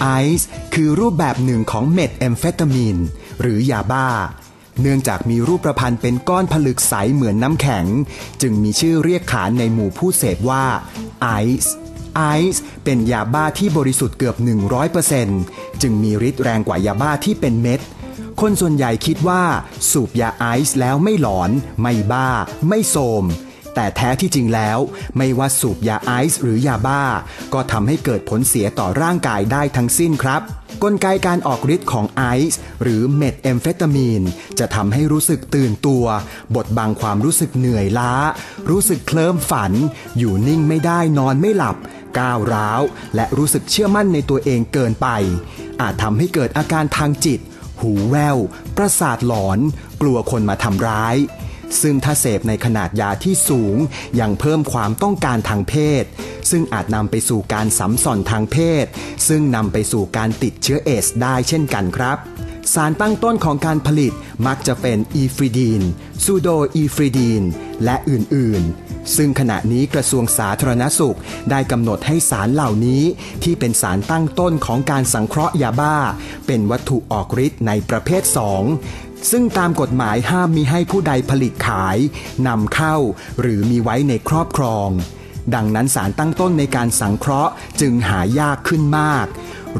ไอซ์คือรูปแบบหนึ่งของเมทแอมเฟตามีนหรือยาบ้า เนื่องจากมีรูปประพันธ์เป็นก้อนผลึกใสเหมือนน้ำแข็ง จึงมีชื่อเรียกขานในหมู่ผู้เสพว่าไอซ์ไอซ์เป็นยาบ้าที่บริสุทธิ์เกือบ 100%จึงมีฤทธิ์แรงกว่ายาบ้าที่เป็นเม็ด คนส่วนใหญ่คิดว่า สูบยาไอซ์แล้วไม่หลอน ไม่บ้า ไม่โสม แต่แท้ที่จริงแล้ว ไม่ว่าสูบยาไอซ์หรือยาบ้า ก็ทำให้เกิดผลเสียต่อร่างกายได้ทั้งสิ้นครับ กลไกการออกฤทธิ์ของไอซ์หรือเมทแอมเฟตามีน จะทำให้รู้สึกตื่นตัว บดบังความรู้สึกเหนื่อยล้า รู้สึกเคลิ้มฝัน อยู่นิ่งไม่ได้นอนไม่หลับ ก้าวร้าว และรู้สึกเชื่อมั่นในตัวเองเกินไป อาจทำให้เกิดอาการทางจิต หูแวว ประสาทหลอน กลัวคนมาทำร้าย ซึ่งถ้าเสพในขนาดยาที่สูง ยังเพิ่มความต้องการทางเพศ ซึ่งอาจนำไปสู่การสัมสอนทางเพศ ซึ่งนำไปสู่การติดเชื้อเอสได้เช่นกันครับสารตั้งต้นของการผลิตมักจะเป็นอีฟริดีน ซูโดอีฟริดีน และอื่น ๆ ซึ่งขณะนี้กระทรวงสาธารณสุขได้กำหนดให้สารเหล่านี้ ที่เป็นสารตั้งต้นของการสังเคราะห์ยาบ้า เป็นวัตถุออกฤทธิ์ในประเภท 2 ซึ่งตามกฎหมายห้ามมีให้ผู้ใดผลิตขายนำเข้า หรือมีไว้ในครอบครอง ดังนั้นสารตั้งต้นในการสังเคราะห์จึงหายากขึ้นมาก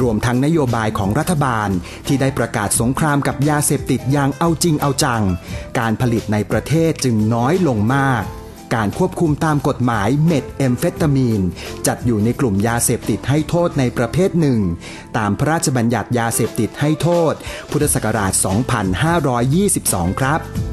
รวมทั้งนโยบายของรัฐบาลที่ได้ประกาศสงครามกับยาเสพติดอย่างเอาจริงเอาจัง การผลิตในประเทศจึงน้อยลงมาก การควบคุมตามกฎหมายเมทเอมเฟตามีน จัดอยู่ในกลุ่มยาเสพติดให้โทษในประเภทหนึ่ง ตามพระราชบัญญัติยาเสพติดให้โทษ พุทธศักราช 2522 ครับ